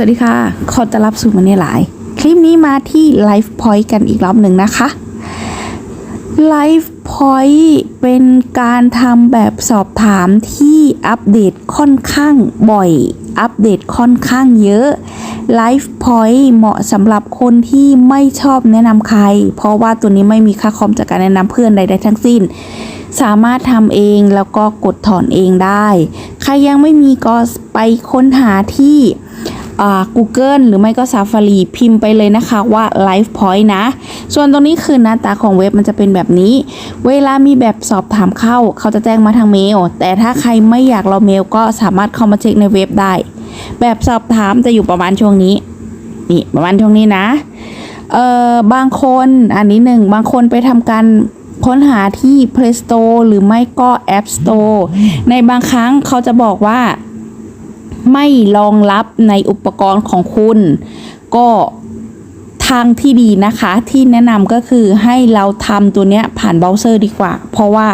สวัสดีค่ะ ขอต้อนรับสู่มันนี่หลาย คลิปนี้มาที่ Life Point กันอีกรอบหนึ่งนะคะ Life Point เป็นการทำแบบสอบถามที่อัปเดตค่อนข้างบ่อย อัปเดตค่อนข้างเยอะ Life Point เหมาะสำหรับคนที่ไม่ชอบแนะนำใคร เพราะว่าตัวนี้ไม่มีค่าคอมจากการแนะนำเพื่อนใดๆทั้งสิ้น สามารถทำเองแล้วก็กดถอนเองได้ ใครยังไม่มีก็ไปค้นหาที่ Google หรือไม่ก็ Safari พิมพ์ไปเลยนะคะว่า Life Point นะ ส่วนตรงนี้คือหน้าตาของเว็บมันจะเป็นแบบนี้ เวลามีแบบสอบถามเข้า เขาจะแจ้งมาทางเมล แต่ถ้าใครไม่อยากรอเมลก็สามารถเข้ามาเช็คในเว็บได้ แบบสอบถามจะอยู่ประมาณช่วงนี้ นี่ประมาณช่วงนี้นะ เอ่อบางคนอันนี้หนึ่งบางคนไปทำการค้นหาที่ Play Store หรือไม่ก็ App Store ในบางครั้งเขาจะบอกว่า ไม่รองรับในอุปกรณ์ของคุณ ก็ทางที่ดีนะคะที่แนะนำก็คือให้เราทำตัวเนี้ยผ่านเบราว์เซอร์ดีกว่า เพราะว่า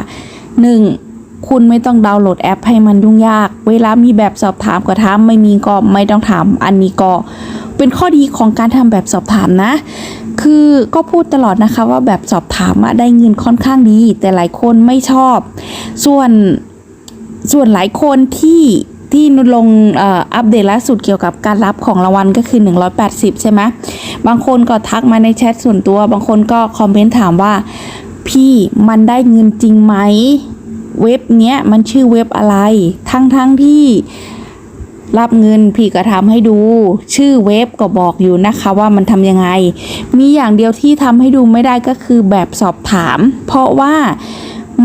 1. คุณไม่ต้องดาวน์โหลดแอปให้มันยุ่งยาก เวลามีแบบสอบถามก็ทำไม่มีก็ไม่ต้องทำอันนี้ก็เป็นข้อดีของการทำแบบสอบถามนะ คือก็พูดตลอดนะคะว่าแบบสอบถามได้เงินค่อนข้างดี แต่หลายคนไม่ชอบ ส่วนส่วนหลายคนที่ ที่ลงอ่ออัปเดตล่าสุดเกี่ยวกับการรับของรางวัลก็คือ 180 ใช่ไหมบางคนก็ทักมาในแชทส่วนตัว บางคนก็คอมเมนต์ถามว่า พี่มันได้เงินจริงไหมเว็บเนี้ยมันชื่อเว็บอะไร ทั้งทั้งที่รับเงินพี่ก็ทำให้ดู ชื่อเว็บก็บอกอยู่นะคะว่ามันทำยังไง มีอย่างเดียวที่ทำให้ดูไม่ได้ก็คือแบบสอบถาม เพราะว่า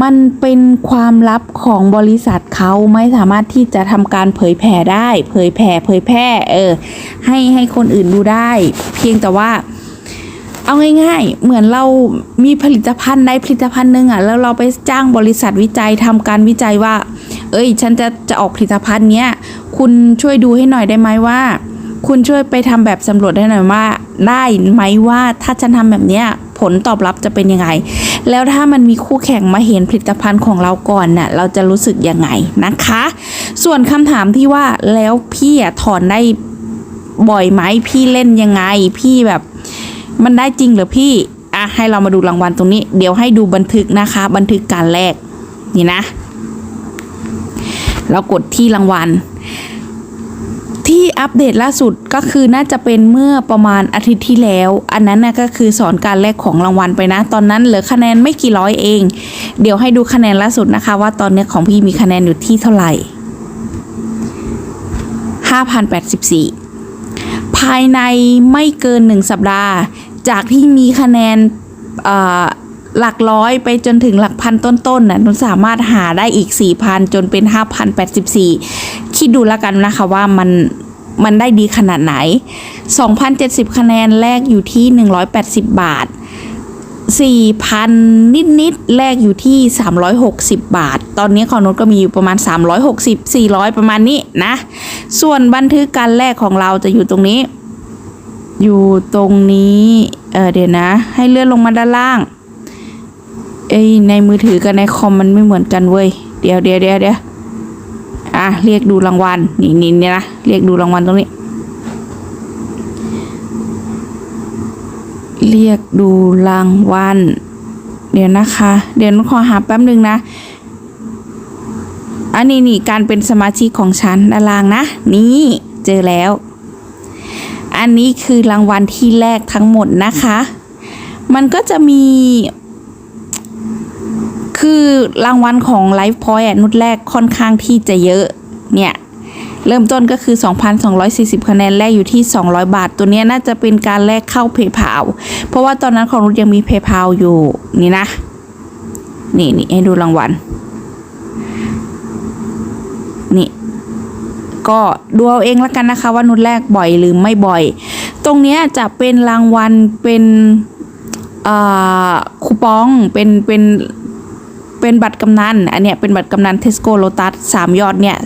มันเป็นความลับของบริษัทเขาไม่สามารถที่จะทำการเผยแผ่ได้ เผยแผ่เผยแพร่เออ ให้ให้คนอื่นดูได้ เพียงแต่ว่า เอาง่ายๆ เหมือนเรามีผลิตภัณฑ์ใดผลิตภัณฑ์หนึ่งอะ แล้วเราไปจ้างบริษัทวิจัยทำการวิจัยว่า เอ้ย ฉันจะจะออกผลิตภัณฑ์เนี้ย คุณช่วยดูให้หน่อยได้ไหมว่า คุณช่วยไปทำแบบสำรวจให้หน่อยว่า ได้ไหมว่าถ้าฉันทำแบบเนี้ยผลตอบรับจะเป็นยังไง แล้วถ้ามันมีคู่แข่งมาเห็นผลิตภัณฑ์ของเราก่อนน่ะเราจะรู้สึกยังไงนะคะ ส่วนคำถามที่ว่าแล้วพี่ถอนได้บ่อยไหมพี่เล่นยังไง พี่แบบมันได้จริงหรือพี่อะให้เรามาดูรางวัลตรงนี้ เดี๋ยวให้ดูบันทึกนะคะ บันทึกการแลกนี่นะ เรากดที่รางวัล ที่อัปเดตล่าสุดก็คือน่าจะเป็นเมื่อประมาณอาทิตย์ที่แล้ว อันนั้นนะก็คือสอนการแลกของรางวัลไปนะ ตอนนั้นเหลือคะแนนไม่กี่ร้อยเอง เดี๋ยวให้ดูคะแนนล่าสุดนะคะ ว่าตอนนี้ของพี่มีคะแนนอยู่ที่เท่าไหร่ 5,084 ภายในไม่เกินหนึ่งสัปดาห์ จากที่มีคะแนนหลักร้อยไปจนถึงหลักพันต้นๆน่ะนุสามารถหาได้อีก 4,000 จนเป็น 5,084 คิดดูแล้วกันนะคะว่ามันมันได้ดีขนาดไหน 2,070 คะแนนแรกอยู่ที่ 180 บาท 4,000 นิดๆแรกอยู่ที่ 360 บาท ตอนนี้ของนุชก็มีอยู่ประมาณ 360 400 ประมาณนี้นะ ส่วนบันทึกการแรกของเราจะอยู่ตรงนี้ อยู่ตรงนี้ เออเดี๋ยวนะ ให้เลื่อนลงมาด้านล่าง เอ้ยในมือถือกับในคอมมันไม่เหมือนกันเว้ย เดี๋ยวเดี๋ยวเดี๋ยวเดี๋ยว อะเรียกดูรางวัลนี่นี่เนี่ยนะเรียกดูรางวัลตรงนี้ เรียกดูรางวัลเดี๋ยวนะคะ เดี๋ยวนุขอหาแป๊บหนึ่งนะอันนี้นี่การเป็นสมาชิกของฉันด้านล่างนะ นี่เจอแล้ว อันนี้คือรางวัลที่แรกทั้งหมดนะคะ มันก็จะมี คือรางวัลของ Life Point อะนุดแรกค่อนข้างที่จะเยอะ เนี่ย เริ่มต้นก็คือ 2,240 คะแนนแรกอยู่ที่ 200 บาท ตัวนี้น่าจะเป็นการแลกเข้าเพย์พาเพราะว่าตอนนั้นของนุชยังมีเพย์พาอยู่นี่นะ นี่นี่ให้ดูรางวัลนี่ ก็ดูเอาเองแล้วกันนะคะว่านุชแรกบ่อยหรือไม่บ่อย ตรงเนี้ยจะเป็นรางวัลเป็นอ่าคูปองเป็นเป็น เป็นบัตรกำนัน อันเนี้ยเป็นบัตรกำนันเทสโก้โลตัสสามยอดเนี่ย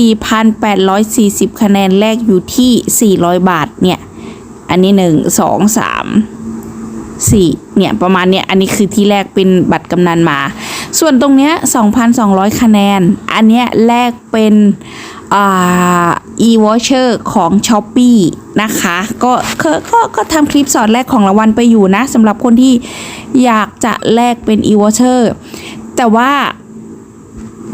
4,840 คะแนนแรกอยู่ที่ 400 บาทเนี่ย อันนี้ 1 2 3 4เนี่ยประมาณเนี้ยอันนี้คือที่แรกเป็นบัตรกำนันมา ส่วนตรงเนี้ย 2,200 คะแนน อันเนี้ยแลกเป็นอ่า e-voucher ของ s h อ p e e นะคะก็ก็ก็ก็ทำคลิปสอนแรกของรางวัลไปอยู่นะสำหรับคนที่อยากจะแลกเป็น e-voucher แต่ว่า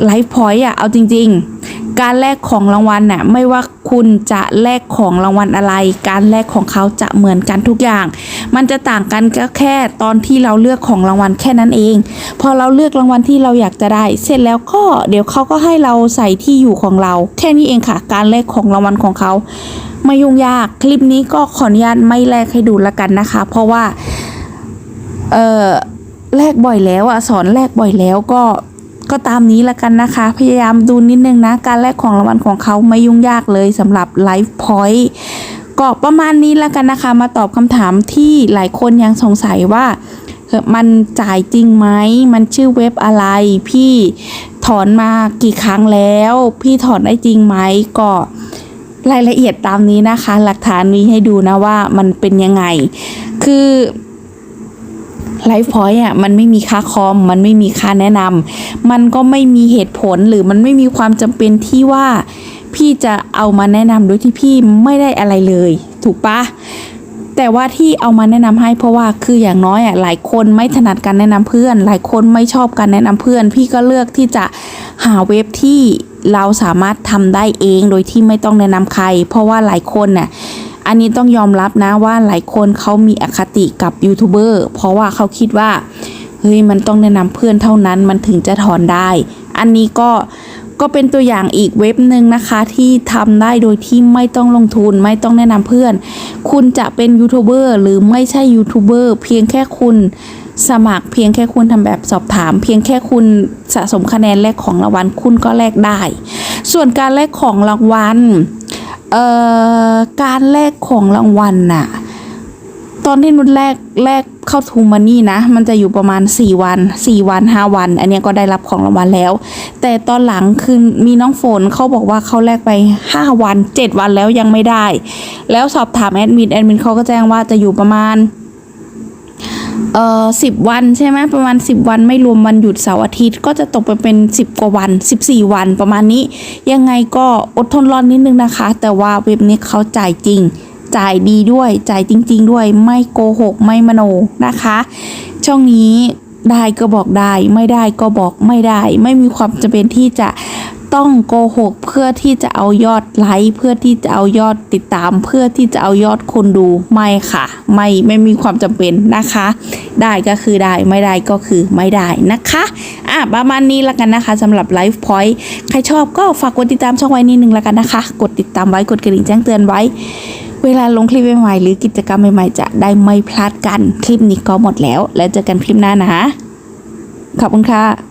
ไลฟ์พอยต์อะเอาจริง ๆ การแลกของรางวัลน่ะไม่ว่าคุณจะแลกของรางวัลอะไร การแลกของเขาจะเหมือนกันทุกอย่าง มันจะต่างกันก็แค่ตอนที่เราเลือกของรางวัลแค่นั้นเอง พอเราเลือกรางวัลที่เราอยากจะได้ เสร็จแล้วก็เดี๋ยวเขาก็ให้เราใส่ที่อยู่ของเรา แค่นี้เองค่ะ การแลกของรางวัลของเขาไม่ยุ่งยาก คลิปนี้ก็ขออนุญาตไม่แลกให้ดูละกันนะคะ เพราะว่า เออ แลกบ่อยแล้วอะสอนแลกบ่อยแล้วก็ก็ตามนี้ละกันนะคะ พยายามดูนิดนึงนะ การแลกของรางวัลของเขาไม่ยุ่งยากเลยสำหรับ Life Point ก็ประมาณนี้ละกันนะคะ มาตอบคำถามที่หลายคนยังสงสัยว่ามันจ่ายจริงไหม มันชื่อเว็บอะไร พี่ถอนมากี่ครั้งแล้ว พี่ถอนได้จริงไหม ก็รายละเอียดตามนี้นะคะ หลักฐานมีให้ดูนะว่ามันเป็นยังไง คือ ไลฟ์พอยต์อะมันไม่มีค่าคอม มันไม่มีค่าแนะนำมันก็ไม่มีเหตุผลหรือมันไม่มีความจำเป็นที่ว่า พี่จะเอามาแนะนำโดยที่พี่ไม่ได้อะไรเลย ถูกปะแต่ว่าที่เอามาแนะนำให้เพราะว่าคืออย่างน้อยอะหลายคนไม่ถนัดการแนะนำเพื่อน หลายคนไม่ชอบการแนะนำเพื่อน พี่ก็เลือกที่จะหาเว็บที่เราสามารถทำได้เองโดยที่ไม่ต้องแนะนำใคร เพราะว่าหลายคนน่ะ อันนี้ต้องยอมรับนะว่าหลายคนเขามีอคติกับยูทูบเบอร์เพราะว่าเขาคิดว่าเฮ้ยมันต้องแนะนำเพื่อนเท่านั้นมันถึงจะถอนได้ อันนี้ก็ก็เป็นตัวอย่างอีกเว็บหนึ่งนะคะที่ทำได้โดยที่ไม่ต้องลงทุนไม่ต้องแนะนำเพื่อน คุณจะเป็นยูทูบเบอร์หรือไม่ใช่ยูทูบเบอร์เพียงแค่คุณสมัครเพียงแค่คุณทำแบบสอบถาม เพียงแค่คุณสะสมคะแนนแลกของรางวัลคุณก็แลกได้ ส่วนการแลกของรางวัล เอ่อการแลกของรางวัลน่ะ ตอนที่นุชแลกแลกเข้าทูมานี่นะ มันจะอยู่ประมาณ 4 วัน 4 วัน 5 วัน อันนี้ก็ได้รับของรางวัลแล้ว แต่ตอนหลังคือมีน้องฝนเขาบอกว่าเขาแลกไป 5 วัน 7 วันแล้วยังไม่ได้ แล้วสอบถามแอดมินแอดมินเขาก็แจ้งว่าจะอยู่ประมาณ เอ่อสิบวันใช่ไหมประมาณ 10 วันไม่รวมวันหยุดเสาร์อาทิตย์ ก็จะตกไปเป็น 10 กว่าวัน 14 วันประมาณนี้ ยังไงก็อดทนรอนิดนึงนะคะ แต่ว่าเว็บนี้เขาจ่ายจริง จ่ายดีด้วยจ่ายจริง ๆ ด้วยไม่โกหกไม่มโนนะคะ ช่องนี้ได้ก็บอกได้ ไม่ได้ก็บอกไม่ได้ ไม่มีความจำเป็นที่จะ ต้องโกหกเพื่อที่จะเอายอดไลค์เพื่อที่จะเอายอดติดตาม เพื่อที่จะเอายอดคนดูไม่ค่ะ ไม่ไม่มีความจำเป็นนะคะ ได้ก็คือได้ไม่ได้ก็คือไม่ได้นะคะอะประมาณนี้ละกันนะคะสำหรับ Life Point ใครชอบก็ฝากกดติดตามช่องไว้นิดนึงละกันนะคะ กดติดตามไว้กดกระดิ่งแจ้งเตือนไว้ เวลาลงคลิปใหม่ๆหรือกิจกรรมใหม่ๆจะได้ไม่พลาดกันคลิปนี้ก็หมดแล้ว แล้วเจอกันคลิปหน้านะขอบคุณค่ะ